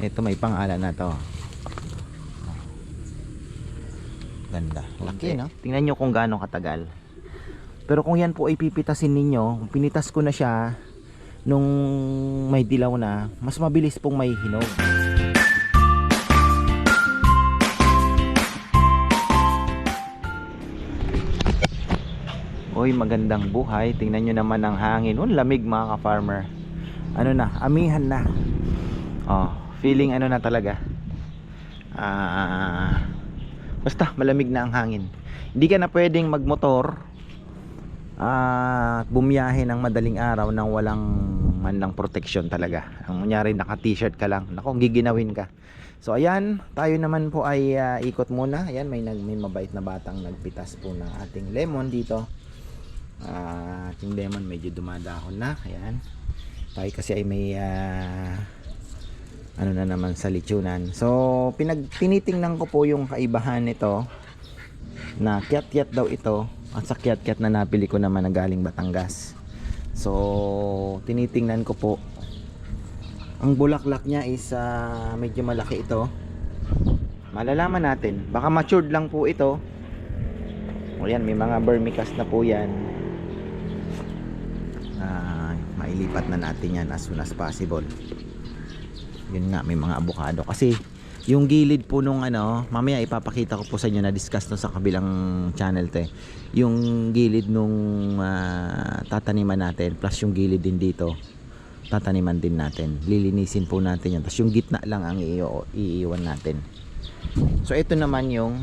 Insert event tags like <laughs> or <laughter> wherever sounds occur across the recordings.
Ito may pangalan na to. Ganda. Laki, no? Tingnan nyo kung gaano katagal. Pero kung yan po ay pipitasin ninyo, kung pinitas ko na siya nung may dilaw na, mas mabilis pong may hinog. Uy, magandang buhay. Tingnan nyo naman ang hangin. Oh, lamig mga ka-farmer. Ano na, amihan na. Oh, feeling ano na talaga. Ah, basta malamig na ang hangin. Hindi ka na pwedeng magmotor at bumiyahe ng madaling araw nang walang man lang protection talaga. Ang kunyari naka t-shirt ka lang, nako giginawin ka. So ayan, tayo naman po ay ah, ikot muna. Ayan, may nag may mabait na batang nagpitas po ng ating lemon dito. Ah, ating lemon medyo dumadahon na. Ayan. Tayo kasi ay may ah, ano na naman sa lechonan. So, pinag tinitingnan ko po yung kaibahan nito na kiat-kiat daw ito at sa kiat-kiat na napili ko naman na galing Batangas. So, tinitingnan ko po ang bulaklak niya is ah, medyo malaki ito. Malalaman natin. Baka matured lang po ito. O yan, may mga vermicast na po yan. Ah, mailipat na natin yan as soon as possible yun nga may mga avocado kasi yung gilid po nung ano mamaya ipapakita ko po sa inyo na discuss no sa kabilang channel te. Yung gilid nung ah, tataniman natin plus yung gilid din dito tataniman din natin. Lilinisin po natin yan. Tapos yung gitna lang ang iiwan natin. So ito naman yung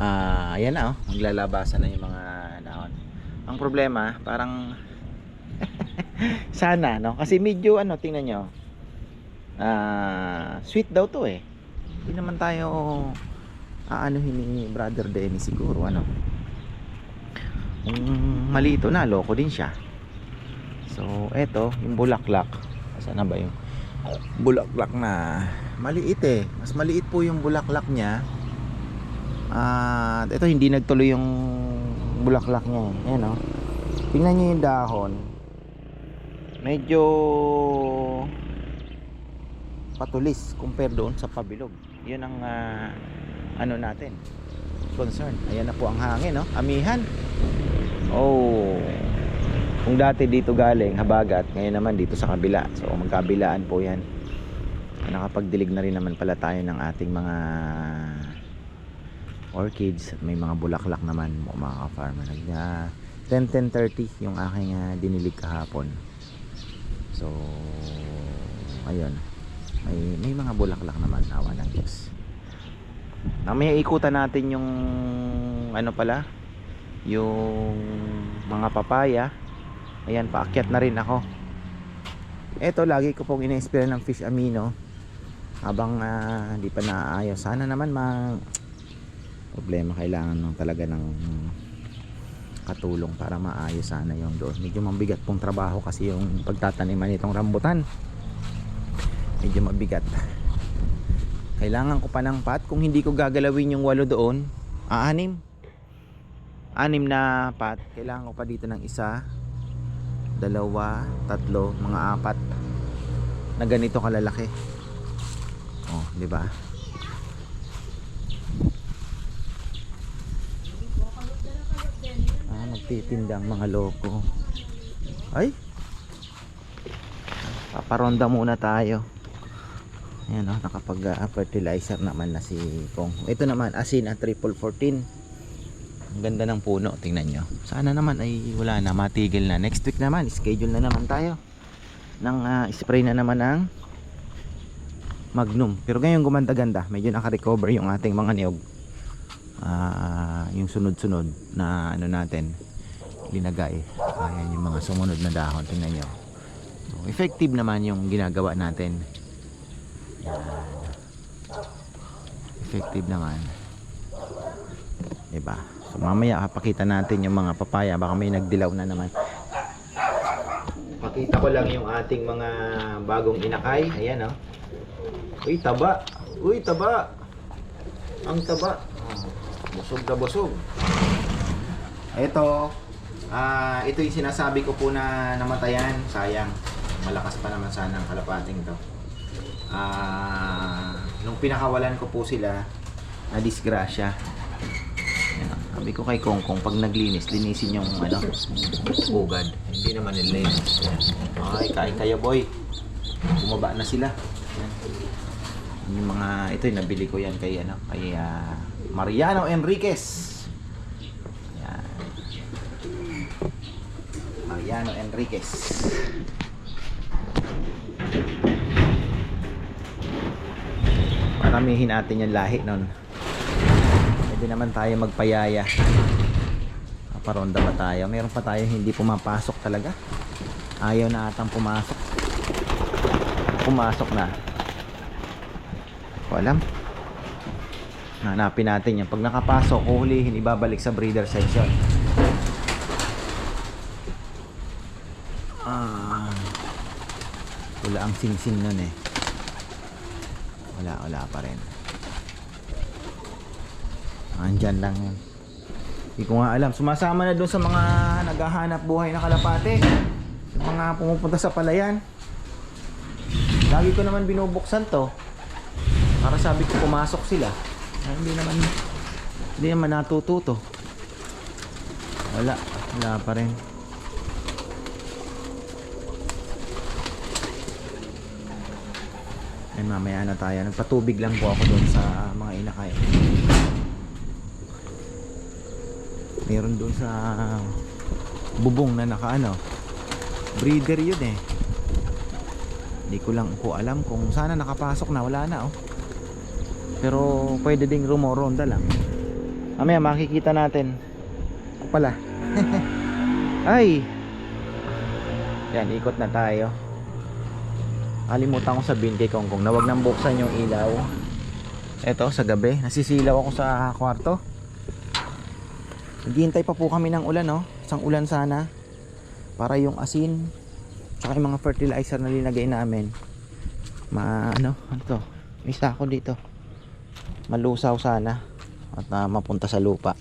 ah ayan na oh. Maglalabasan na yung mga dahon ang problema parang <laughs> sana no? Kasi medyo ano tingnan nyo ah sweet daw to eh. Hindi naman tayo aanuhin ni brother Denny siguro ano. Kung mali ito na loko din siya. So eto yung bulaklak. Saan na ba yung bulaklak na? Maliit eh. Mas maliit po yung bulaklak niya. At ito hindi nagtuloy yung bulaklak niya eh. ayan oh. Tingnan niyo yung dahon. Medyo patulis compare doon sa pabilog. Yun ang ah, ano natin concern. Ayan na po ang hangin no? Amihan. Oh. Kung dati dito galing habagat ngayon naman dito sa kabila. So magkabilaan po yan. Nakapagdilig na rin naman pala tayo ng ating mga orchids. May mga bulaklak naman mga ka-farmer. Nag uh, 10 10 30 yung aking ah, dinilig kahapon. So ayun may may mga bulaklak naman awa ng Diyos mamaya ikutan natin yung ano pala yung mga papaya. Ayan paakyat na rin ako. Eto lagi ko pong ina-spray ng fish amino. Habang ah, hindi pa naayos sana naman ma problema kailangan ng talaga ng katulong para maayos sana yung doon. Medyo mabigat pong trabaho kasi yung pagtataniman nitong rambutan medyo mabigat. Kailangan ko pa ng pat. Kung hindi ko gagalawin yung walo doon aanim. Anim na pat. Kailangan ko pa dito ng isa dalawa tatlo mga apat na ganito kalalaki. Oh di ba? Ah magtitindang mga loko. Ay! Paparonda muna tayo Ayan o, nakapag uh, fertilizer naman na si Kong. Ito naman, asin at triple 14. Ang ganda ng puno, tingnan nyo. Sana naman ay wala na, matigil na. Next week naman, schedule na naman tayo. Nang uh, spray na naman ng Magnum. Pero ngayon gumanda-ganda, medyo naka-recover yung ating mga niyog. Ah, yung sunod-sunod na ano natin, linagay. Ayan yung mga sumunod na dahon, tingnan nyo. So, effective naman yung ginagawa natin. Effective naman. Diba? So mamaya papakita natin yung mga papaya. Baka may nagdilaw na naman. Pakita ko lang yung ating mga bagong inakay. Ayan oh. Uy, taba. Uy, taba. Ang taba. Ah, Busog na busog. Ito, ah ito yung sinasabi ko po na namatayan. Sayang. Malakas pa naman sana ang kalapating to. Ah, pinakawalan ko po sila, na disgrasya. Sabi ko kay Kongkong, pag naglinis, linisin yung ano, ugad. Hindi naman nilinis. Ayan. Ay, kain kayo boy. Bumaba na sila. Yung mga, ito yung nabili ko yan kay, ano, kay ah, Mariano Enriquez. Ayan. Mariano Enriquez. Paramihin natin yung lahi nun. Pwede naman tayo magpayaya. Paronda ba tayo? Meron pa tayo hindi pumapasok talaga. Ayaw na atang pumasok. Pumasok na. Ko alam. Hanapin natin yan. Pag nakapasok, huhulihin, ibabalik sa breeder section. Ah, wala ang sing-sing nun eh. Wala, wala pa rin. Andyan lang yan. Hindi ko nga alam. Sumasama na doon sa mga naghahanap buhay na kalapate. Yung mga pumupunta sa palayan. Lagi ko naman binubuksan to. Para sabi ko pumasok sila. Ay, hindi naman hindi naman natututo. Wala. Wala pa rin. Ay mamaya na tayo. Nagpatubig lang po ako doon sa mga inakay. Meron doon sa bubong na nakaano. Breeder yun eh. Hindi ko lang po alam kung sana nakapasok na. Wala na oh. Pero pwede ding rumoronda lang. Mamaya makikita natin. Pala. <laughs> Ay! Yan, ikot na tayo. Kalimutan ko sabihin kay Kongkong na wag nang buksan yung ilaw. Eto, sa gabi. Nasisilaw ako sa kwarto. Naghihintay pa po kami ng ulan, no? Isang ulan sana. Para yung asin, tsaka yung mga fertilizer na linagay namin. Ma, ano, ano to? May sako dito. Malusaw sana. At na mapunta sa lupa.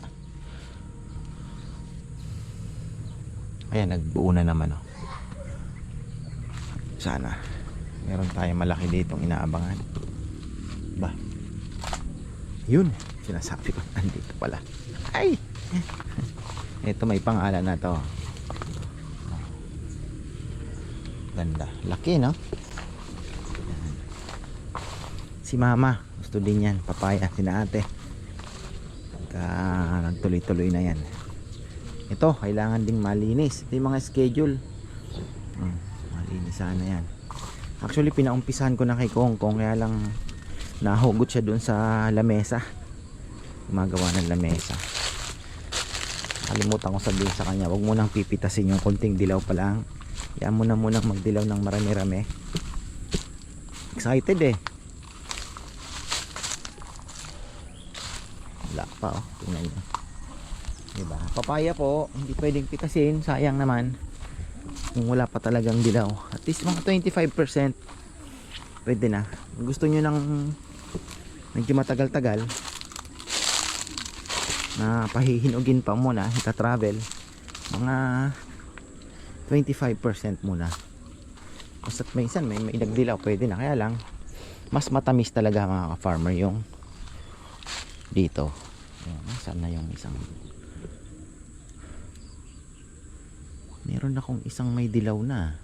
Ayan, nagbuo na naman, oh. Sana. Meron tayong malaki ditong inaabangan. Ba? Yun. Sinasabi ko, <laughs> andito pala. Ay! <laughs> Ito may pangalan na to. Ganda. Laki, no? Si mama, gusto din yan. Papaya, sina ate. Pagka nagtuloy-tuloy na yan. Ito, kailangan ding malinis. Ito yung mga schedule. Hmm, malinis sana yan. Actually, pinaumpisahan ko na kay Kong Kong. Kaya lang nahugot siya dun sa lamesa. Gumagawa ng lamesa. Kalimutan ko sabihin sa kanya wag mo nang pipitasin yung konting dilaw pa lang. Yan mo na munang magdilaw ng marami-rami. Excited eh. Wala pa oh. Tingnan nyo diba? Papaya po hindi pwedeng pitasin. Sayang naman kung wala pa talagang dilaw. At least mga 25% pwede na. Gusto nyo ng medyo matagal-tagal na pahihinugin pa muna ita-travel mga 25% muna. Basta't minsan may, may nagdilaw pwede na. Kaya lang mas matamis talaga mga ka-farmer yung dito. Ayan, saan na yung isang meron akong isang may dilaw na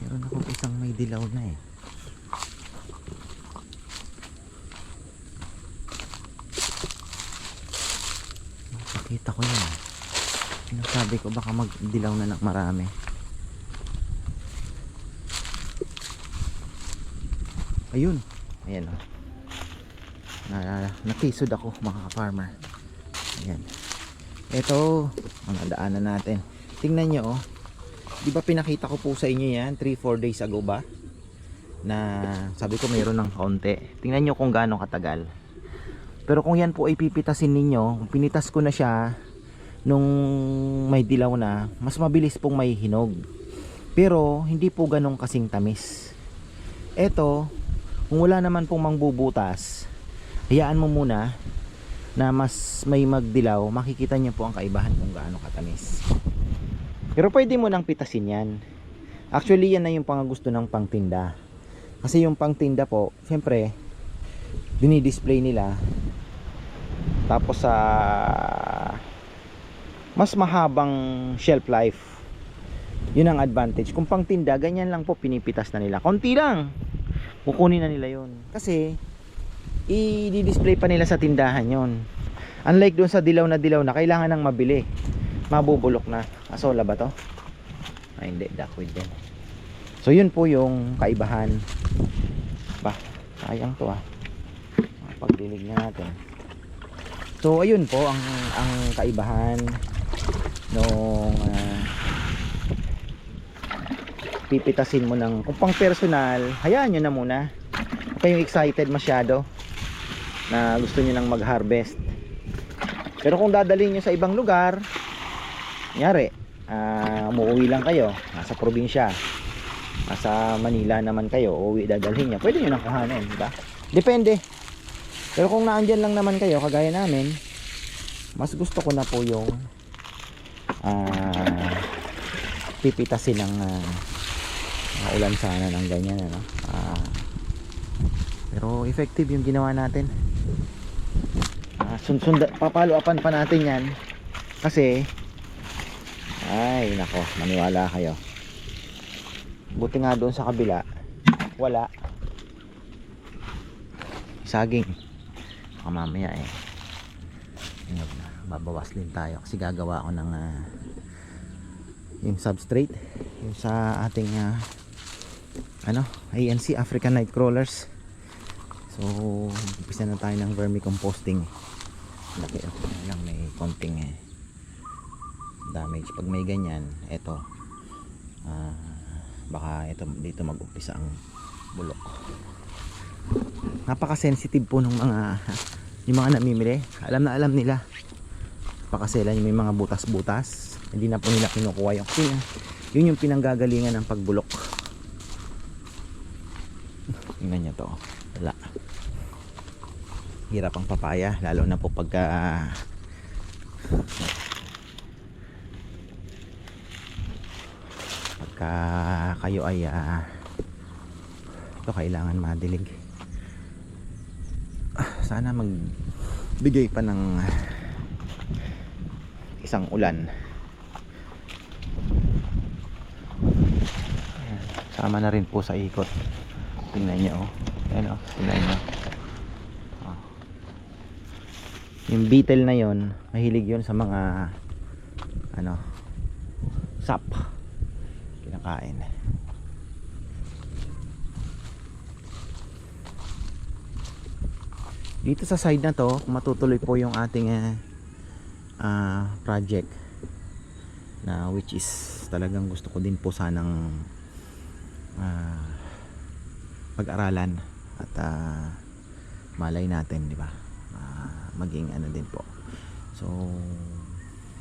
meron akong isang may dilaw na eh Nakita ko yun. Sinasabi ko baka magdilaw na ng marami. Ayun. Ayan o. Na, natisod ako mga ka-farmer. Ayan. Ito, mga daanan natin. Tingnan nyo oh. Di ba pinakita ko po sa inyo yan 3-4 days ago ba? Na sabi ko mayroon ng kaunti. Tingnan nyo kung gaano katagal. Pero kung yan po ay pipitasin ninyo, pinitas ko na siya nung may dilaw na, mas mabilis pong may hinog. Pero hindi po ganong kasing tamis. Eto, kung wala naman pong mangbubutas, hayaan mo muna na mas may magdilaw, makikita niyo po ang kaibahan kung gaano katamis. Pero pwede mo nang pitasin yan. Actually, yan na yung pangagusto ng pangtinda. Kasi yung pangtinda po, siyempre, dinidisplay nila. Tapos sa mas mahabang shelf life. Yun ang advantage. Kung pangtinda, ganyan lang po pinipitas na nila. Konti lang. Kukunin na nila yun. Kasi, i-display pa nila sa tindahan yon. Unlike doon sa dilaw na dilaw na, kailangan nang mabili. Mabubulok na. Asola ba to? Ay hindi, duckweed din. So yun po yung kaibahan. Ba, sayang to ah. Pagdilig na natin. So ayun po ang ang kaibahan nung ah, pipitasin mo ng kung pang personal, hayaan nyo na muna. Huwag kayong excited masyado na gusto nyo nang mag-harvest. Pero kung dadalhin nyo sa ibang lugar, nyari, ah umuwi lang kayo, nasa probinsya, nasa Manila naman kayo, uwi dadalhin nyo, pwede nyo nang kuhanin, di ba? Depende. Pero kung naandyan lang naman kayo, kagaya namin, mas gusto ko na po yung ah pipitasin ng ah, mga ulan sana ng ganyan ano. Ah, pero effective yung ginawa natin. Ah, sunsunda papalo upan pa natin 'yan. Kasi ay nako, maniwala kayo. Buti nga doon sa kabila, wala. Saging. Baka mamaya eh. Ayun, babawas din tayo kasi gagawa ako ng ah, yung substrate yung sa ating ah, ano ANC African Night Crawlers so umpisa na tayo ng vermicomposting laki oh. Lang may konting eh, damage. Pag may ganyan eto. Ah, baka ito dito mag-umpisa ang bulok. Napaka-sensitive po ng mga <laughs> yung mga namimili. Alam na alam nila. Pakasela yung may mga butas-butas. Hindi na po nila kinukuha yung kasi yun yung pinanggagalingan ng pagbulok. Tingnan nyo to wala hirap ang papaya lalo na po pagka pagka kayo ay ah, ito kailangan madilig sana magbigay pa ng isang ulan sama na rin po sa ikot tingnan nyo oh. Ayan, oh. tingnan nyo oh. Yung beetle na yon mahilig yon sa mga ano sap. Kinakain. Dito sa side na to matutuloy po yung ating ah, project na which is talagang gusto ko din po sanang ah, pag-aralan at ah, malay natin di ba maging ano din po. So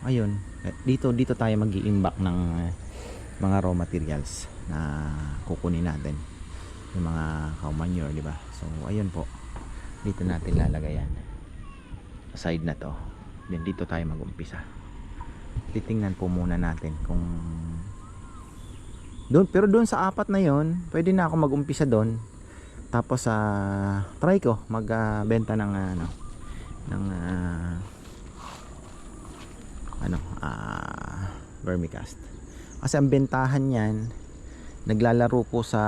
ayun. Eh, dito dito tayo mag imbak ng eh, mga raw materials na kukunin natin. Yung mga cow manure di ba? So ayun po. Dito natin lalagay yan side na to then dito tayo mag-umpisa. Titingnan po muna natin kung doon pero doon sa apat na yon pwede na ako mag-umpisa doon. Tapos sa try ko magbenta ng ah, ano ng ah, ano ah vermicast. Kasi ang bentahan niyan naglalaro po sa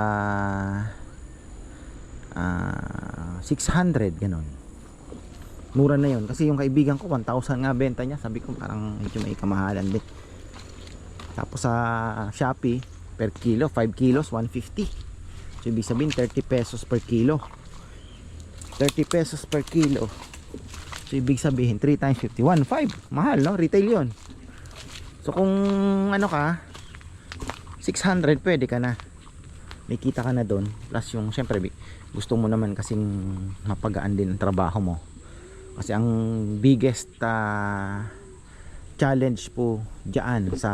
ah 600 ganon. Mura na yon kasi yung kaibigan ko 1,000 nga benta niya. Sabi ko parang medyo may kamahalan din. Tapos sa Shopee per kilo 5 kilos 150 so ibig sabihin 30 pesos per kilo. 30 pesos per kilo so ibig sabihin 3 times 50 1.5 mahal no? Retail yon so kung ano ka 600 pwede ka na. May kita ka na doon. Plus yung syempre gusto mo naman kasing mapagaan din ang trabaho mo. Kasi ang biggest ah, challenge po diyan sa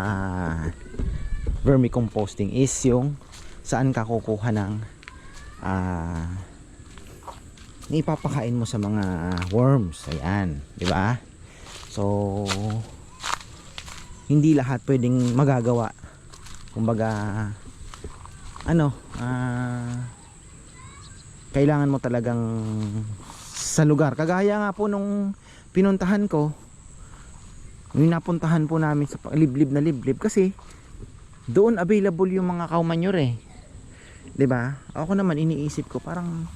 vermicomposting is yung saan ka kukuha ng ah na ipapakain mo sa mga worms ayan di ba so hindi lahat pwedeng magagawa kumbaga ano, ah, kailangan mo talagang sa lugar. Kagaya nga po nung pinuntahan ko, yung napuntahan po namin sa liblib na liblib kasi doon available yung mga manure eh. 'Di ba? Ako naman iniisip ko parang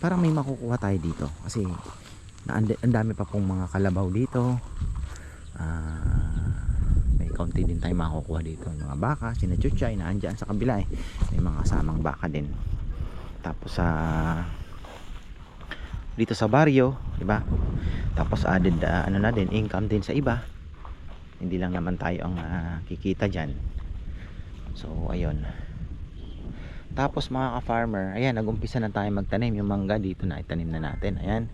parang may makukuha tayo dito kasi ang dami pa pong mga kalabaw dito. Ah, may kaunti din tayo makukuha dito. Mga baka, sina Chuchay na andyan sa kabila eh. May mga kasamang baka din. Tapos sa dito sa baryo, 'di ba? Tapos added ah, ano na din income din sa iba. Hindi lang naman tayo ang ah, kikita diyan. So ayun. Tapos mga ka-farmer, ayan, nag-umpisa na tayo magtanim yung mangga dito na itanim na natin. Ayan.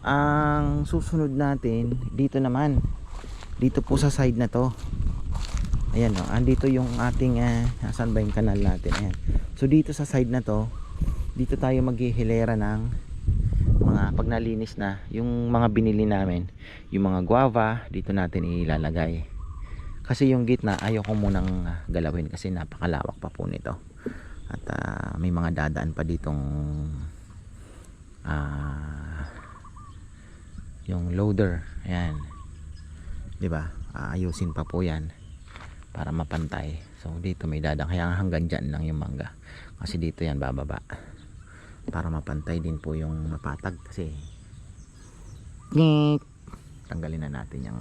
Ang susunod natin dito naman. Dito po sa side na to. Ayan oh, andito yung ating uh, nasan ba yung kanal natin? Ayan. So dito sa side na to, dito tayo maghihilera ng mga pag na yung mga binili namin, yung mga guava, dito natin ilalagay. Kasi yung gitna ayoko munang ah, galawin kasi napakalawak pa po nito. At ah, may mga dadaan pa ditong ah yung loader. Ayan. 'Di ba? Aayusin pa po 'yan para mapantay. So dito may dadaan kaya hanggang diyan lang yung mangga. Kasi dito 'yan bababa. Para mapantay din po yung mapatag kasi tanggalin na natin yung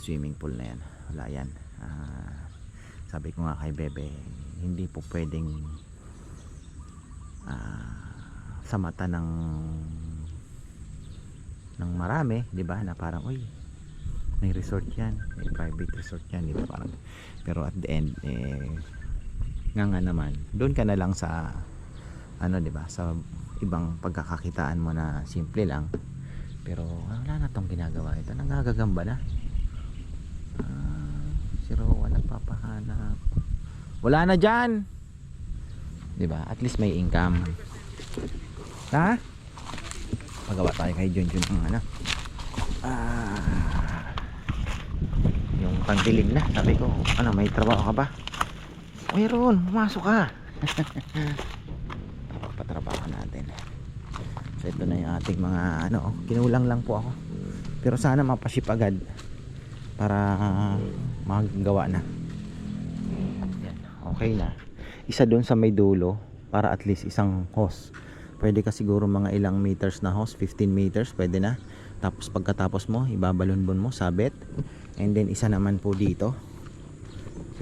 swimming pool na yan wala yan Ah, sabi ko nga kay Bebe hindi po pwedeng ah, sa mata ng ng marami, 'di ba? Na parang uy, may resort 'yan, may private resort 'yan, 'di ba? Parang pero at the end eh nga nga naman, doon ka na lang sa ano 'di ba? Sa ibang pagkakakitaan mo na simple lang. Pero wala na tong ginagawa ito. Nangagagamba na. Ah, Rowan nagpapahanap. Wala na diyan. 'Di ba? At least may income. Ha? Magawa tayo kay Junjun ng ano. Ah, yung pandilim na. Sabi ko, ano, may trabaho ka ba? Mayroon, pumasok ka. <laughs> Patrabaho natin. So ito na yung ating mga ano, oh, kinulang lang po ako. Pero sana mapaship agad para magawa na. Okay na. Isa doon sa may dulo para at least isang hose. Pwede ka siguro mga ilang meters na hose, 15 meters, pwede na. Tapos pagkatapos mo, ibabalonbon mo, sabit. And then isa naman po dito.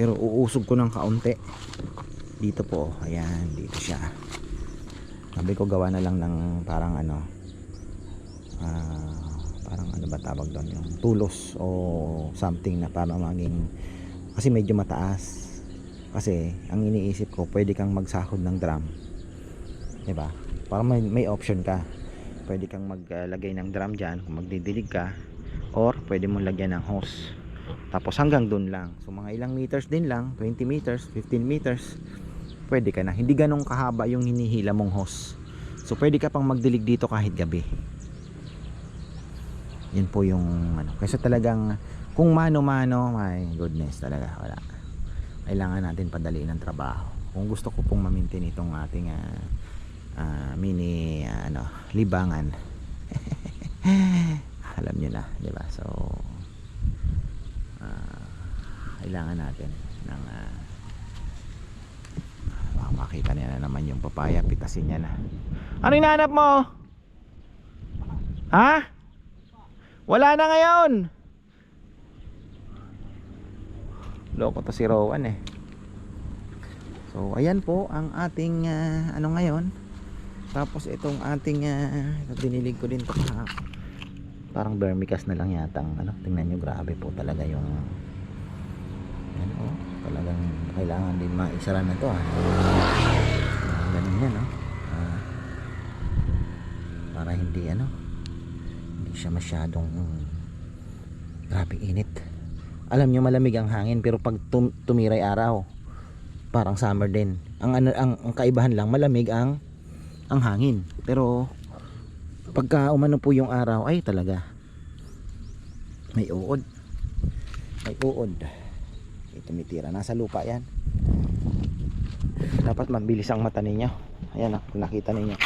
Pero uusog ko ng kaunti. Dito po, ayan, dito siya. Sabi ko gawa na lang ng parang ano, ah, parang ano ba tawag doon, yung tulos o something na para maging, kasi medyo mataas. Kasi ang iniisip ko, pwede kang magsahod ng drum. 'Di ba? Para may, may option ka. Pwede kang maglagay ng drum diyan kung magdidilig ka or pwede mo lagyan ng hose. Tapos hanggang doon lang. So mga ilang meters din lang, 20 meters, 15 meters, pwede ka na. Hindi ganong kahaba yung hinihila mong hose. So pwede ka pang magdilig dito kahit gabi. Yun po yung ano. Kasi talagang kung mano-mano, my goodness talaga wala. Kailangan natin padaliin ang trabaho. Kung gusto ko pong ma-maintain itong ating ah, ah, mini ah, ano, libangan. <laughs> Alam niyo na, 'di ba? So ah, kailangan natin ng baka makita niya na naman yung papaya, pitasin niya na. Ano hinahanap mo? Ha? Wala na ngayon. Loko to si Rowan eh. So ayan po ang ating ah, ano ngayon. Tapos itong ating uh, dinilig ko din to kahapon. Parang vermicast na lang yata ano. Tingnan nyo grabe po talaga yung ano oh, talagang kailangan din maisara na to ah. Ah, ganun yan oh. Ah, para hindi ano hindi siya masyadong mm, grabe init. Alam nyo malamig ang hangin pero pag tum- tumiray araw parang summer din. Ang ano ang, ang kaibahan lang malamig ang ang hangin. Pero pagka umano po yung araw ay talaga may uod. May uod. Tumitira. Nasa lupa yan. dapat mabilis ang mata ninyo ayan o nakita ninyo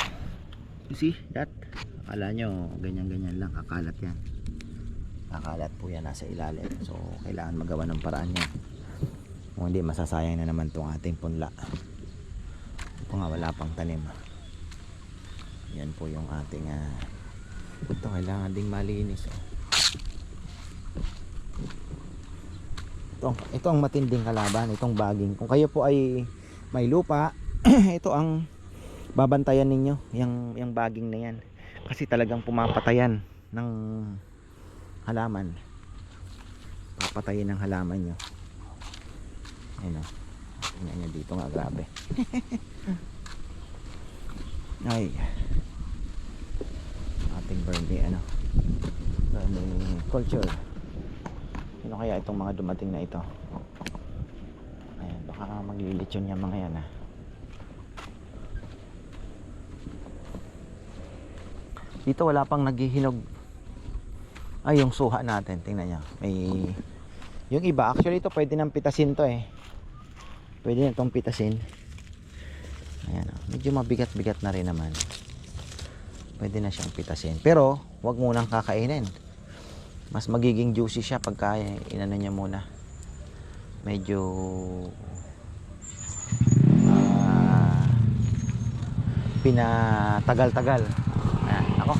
see that akala nyo ganyan ganyan lang kakalat yan kakalat po yan nasa ilalim. So kailangan magawa ng paraan yan. Kung hindi masasayang na naman tong ating punla. Nga wala pang tanim. Yan po yung ating ah, ito kailangan ding malinis oh. ito, ito ang matinding kalaban itong baging. Kung kayo po ay may lupa <clears throat> ito ang babantayan ninyo yung, yung baging na yan. Kasi talagang pumapatayan ng halaman. Papatayin ng halaman nyo. Ayun o. Tingnan nyo dito nga grabe. <laughs> Ay. Ating birthday ano? Birthday culture. Sino kaya itong mga dumating na ito? Ayan baka maglilitsyon yung mga yan ah. Dito wala pang naghihinog ay yung suha natin. Tingnan nyo may yung iba actually ito pwede nang pitasin to eh. Pwede na itong pitasin. Ayan oh. medyo mabigat bigat na rin naman. Pwede na siyang pitasin. Pero wag munang kakainin. Mas magiging juicy siya pagka inano niya muna. Medyo ah, pinatagal-tagal. Ayan ako.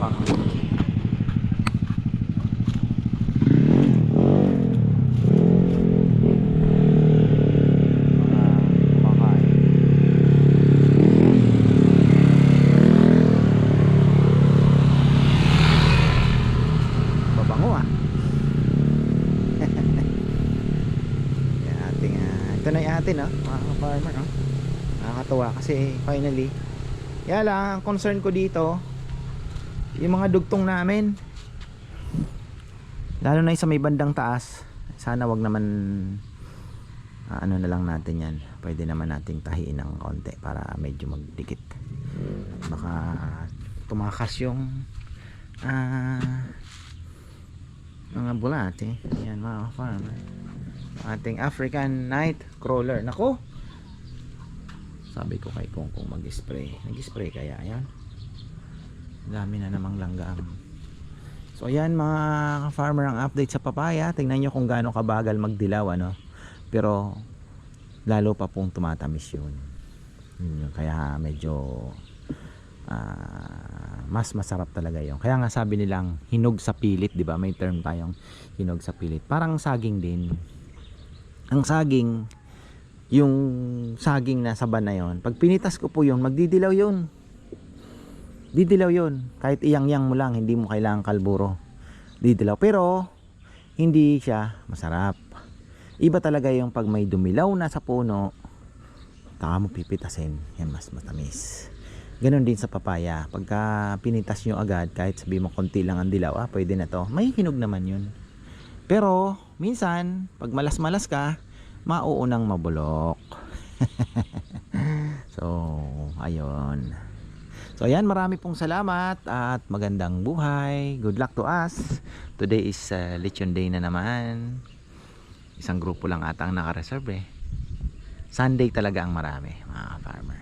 Pang mga kumakain babango ah Yan ating ah, ito na yung atin oh mga farmer oh nakakatuwa kasi finally kaya lang ang concern ko dito yung mga dugtong namin. Lalo na yung sa may bandang taas. Sana wag naman ah, ano na lang natin yan. Pwede naman nating tahiin ng konti para medyo magdikit. Baka tumakas yung ah mga bulate. Yan mga farmer. Ating African night crawler. Nako sabi ko kay Kong kung mag-spray. Nag-spray kaya yan dami na namang langgam. So ayan mga farmer ang update sa papaya. Tingnan nyo kung gaano kabagal magdilaw ano. Pero lalo pa pong tumatamis yun kaya medyo ah, mas masarap talaga yun. Kaya nga sabi nilang hinog sa pilit di ba? May term tayong hinog sa pilit. Parang saging din. Ang saging yung saging na saban na yon pag pinitas ko po yun magdidilaw yun didilaw yun kahit iyang-yang mo lang hindi mo kailangan kalburo didilaw pero hindi siya masarap iba talaga yung pag may dumilaw na sa puno taka mo pipitasin yan mas matamis Ganon din sa papaya. Pagka pinitas nyo agad, kahit sabi mo konti lang ang dilaw, ah, pwede na to. May hinog naman yun. Pero, minsan, pag malas-malas ka, mauunang mabulok. <laughs> so, ayun. So, ayan, marami pong salamat at magandang buhay. Good luck to us. Today is uh, Lechon Day na naman. Isang grupo lang ata ang naka-reserve eh. Sunday talaga ang marami, mga farmer.